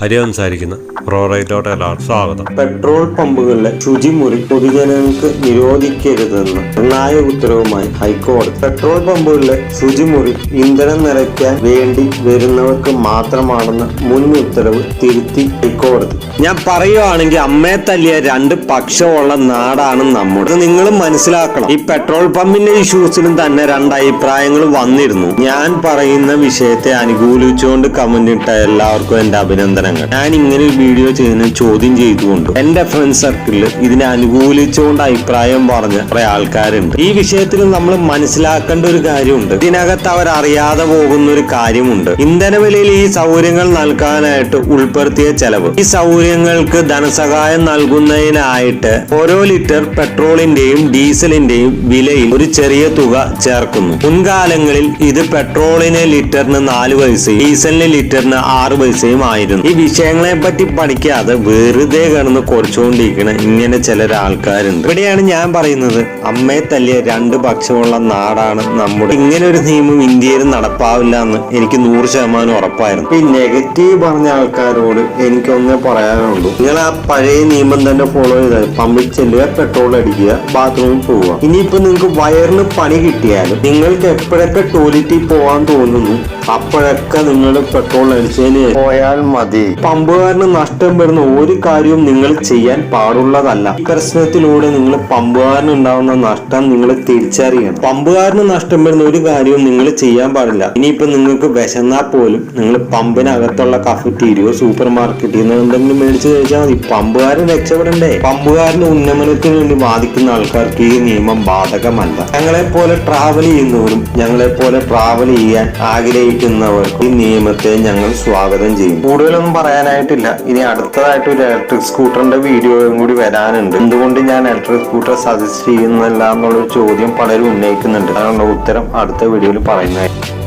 Hari സംസാരിക്കുന്ന സ്വാഗതം. Petrol പമ്പുകളിലെ ശുചിമുറി പൊതുജനങ്ങൾക്ക് നിരോധിക്കരുതെന്ന് നിർണായക ഉത്തരവുമായി ഹൈക്കോടതി. പെട്രോൾ പമ്പുകളിലെ ശുചിമുറി ഇന്ധനം നിറയ്ക്കാൻ വേണ്ടി വരുന്നവർക്ക് മാത്രമാണെന്ന് മുൻ ഉത്തരവ് തിരുത്തി ഹൈക്കോടതി. ഞാൻ പറയുവാണെങ്കിൽ അമ്മയെ തല്ലിയ രണ്ട് പക്ഷമുള്ള നാടാണ് നമ്മുടെ. നിങ്ങൾ മനസ്സിലാക്കണം. ഈ പെട്രോൾ പമ്പിന്റെ ഇഷ്യൂസിലും തന്നെ രണ്ട് അഭിപ്രായങ്ങൾ വന്നിരുന്നു. ഞാൻ പറയുന്ന വിഷയത്തെ അനുകൂലിച്ചുകൊണ്ട് കമന്റ് ഇട്ട എല്ലാവർക്കും എന്റെ അഭിനന്ദനങ്ങൾ. ഞാൻ ഇങ്ങനെ ഒരു വീഡിയോ ചെയ്യുന്ന ചോദ്യം ചെയ്തുകൊണ്ട് എന്റെ ഫ്രണ്ട് സർക്കിളിൽ ഇതിനെ അനുകൂലിച്ചുകൊണ്ട് അഭിപ്രായം പറഞ്ഞ കുറെ ആൾക്കാരുണ്ട്. ഈ വിഷയത്തിൽ നമ്മൾ മനസ്സിലാക്കേണ്ട ഒരു കാര്യമുണ്ട്. ഇതിനകത്ത് അവർ അറിയാതെ പോകുന്ന ഒരു കാര്യമുണ്ട്. ഇന്ധന വിലയിൽ ഈ സൗകര്യങ്ങൾ നൽകാനായിട്ട് ഉൾപ്പെടുത്തിയ ചെലവ്. ഈ സൗകര്യങ്ങൾക്ക് ധനസഹായം നൽകുന്നതിനായിട്ട് ഓരോ ലിറ്റർ പെട്രോളിന്റെയും ഡീസലിന്റെയും വിലയിൽ ഒരു ചെറിയ തുക ചേർക്കുന്നു. മുൻകാലങ്ങളിൽ ഇത് പെട്രോളിന് ലിറ്ററിന് നാല് പൈസയും ഡീസലിന് ലിറ്ററിന് ആറ് പൈസയും ആയിരുന്നു. വിഷയങ്ങളെ പറ്റി പഠിക്കാതെ വെറുതെ കിടന്ന് കുറച്ചുകൊണ്ടിരിക്കണ ഇങ്ങനെ ചില ആൾക്കാരുണ്ട് ഇവിടെയാണ് ഞാൻ പറയുന്നത്. അമ്മയെ തല്ലിയ രണ്ട് പക്ഷമുള്ള നാടാണ് നമ്മുടെ. ഇങ്ങനെ ഒരു നിയമം ഇന്ത്യയിൽ നടപ്പാവില്ല എന്ന് എനിക്ക് നൂറ് ശതമാനം ഉറപ്പായിരുന്നു. ഈ നെഗറ്റീവ് പറഞ്ഞ ആൾക്കാരോട് എനിക്കൊന്നേ പറയാനുള്ളൂ. നിങ്ങൾ ആ പഴയ നിയമം തന്നെ ഫോളോ ചെയ്താൽ പമ്പിൽ ചെല്ലുക പെട്രോൾ അടിക്കുക ബാത്റൂമിൽ പോവുക. ഇനിയിപ്പോ നിങ്ങൾക്ക് വയറിന് പണി കിട്ടിയാലും നിങ്ങൾക്ക് എപ്പോഴൊക്കെ ടോയ്ലറ്റിൽ പോവാൻ തോന്നുന്നു അപ്പോഴൊക്കെ നിങ്ങൾ പെട്രോൾ അടിച്ചതിന് പോയാൽ മതി. പമ്പുകാരന് നഷ്ടം വരുന്ന ഒരു കാര്യവും നിങ്ങൾ ചെയ്യാൻ പാടുള്ളതല്ല. ഈ പ്രശ്നത്തിലൂടെ നിങ്ങൾ പമ്പുകാരന് ഉണ്ടാവുന്ന നഷ്ടം നിങ്ങൾ തിരിച്ചറിയണം. പമ്പുകാരന് നഷ്ടം വരുന്ന ഒരു കാര്യവും നിങ്ങൾ ചെയ്യാൻ പാടില്ല. ഇനിയിപ്പോ നിങ്ങൾക്ക് വിശന്നാൽ പോലും നിങ്ങൾ പമ്പിനകത്തുള്ള കഫറ്റീരിയോ സൂപ്പർ മാർക്കറ്റിൽ നിന്ന് എന്തെങ്കിലും മേടിച്ച് കഴിച്ചാൽ മതി. പമ്പുകാരൻ രക്ഷപ്പെടണ്ടേ. പമ്പുകാരന്റെ ഉന്നമനത്തിന് വേണ്ടി വാദിക്കുന്ന ആൾക്കാർക്ക് ഈ നിയമം ബാധകമല്ല. ഞങ്ങളെ പോലെ ട്രാവൽ ചെയ്യുന്നവരും ഞങ്ങളെ പോലെ ട്രാവൽ ചെയ്യാൻ ആഗ്രഹിക്കുന്നവർക്കും ഈ നിയമത്തെ ഞങ്ങൾ സ്വാഗതം ചെയ്യും. കൂടുതലൊന്നും പറയാനായിട്ടില്ല. ഇനി അടുത്തതായിട്ട് ഒരു ഇലക്ട്രിക് സ്കൂട്ടറിന്റെ വീഡിയോയും കൂടി വരാനുണ്ട്. എന്തുകൊണ്ട് ഞാൻ ഇലക്ട്രിക് സ്കൂട്ടർ സജസ്റ്റ് ചെയ്യുന്നില്ല എന്നുള്ള ചോദ്യം പലരും ഉന്നയിക്കുന്നുണ്ട്. അതിനുള്ള ഉത്തരം അടുത്ത വീഡിയോയിൽ പറയുന്നതായിരിക്കും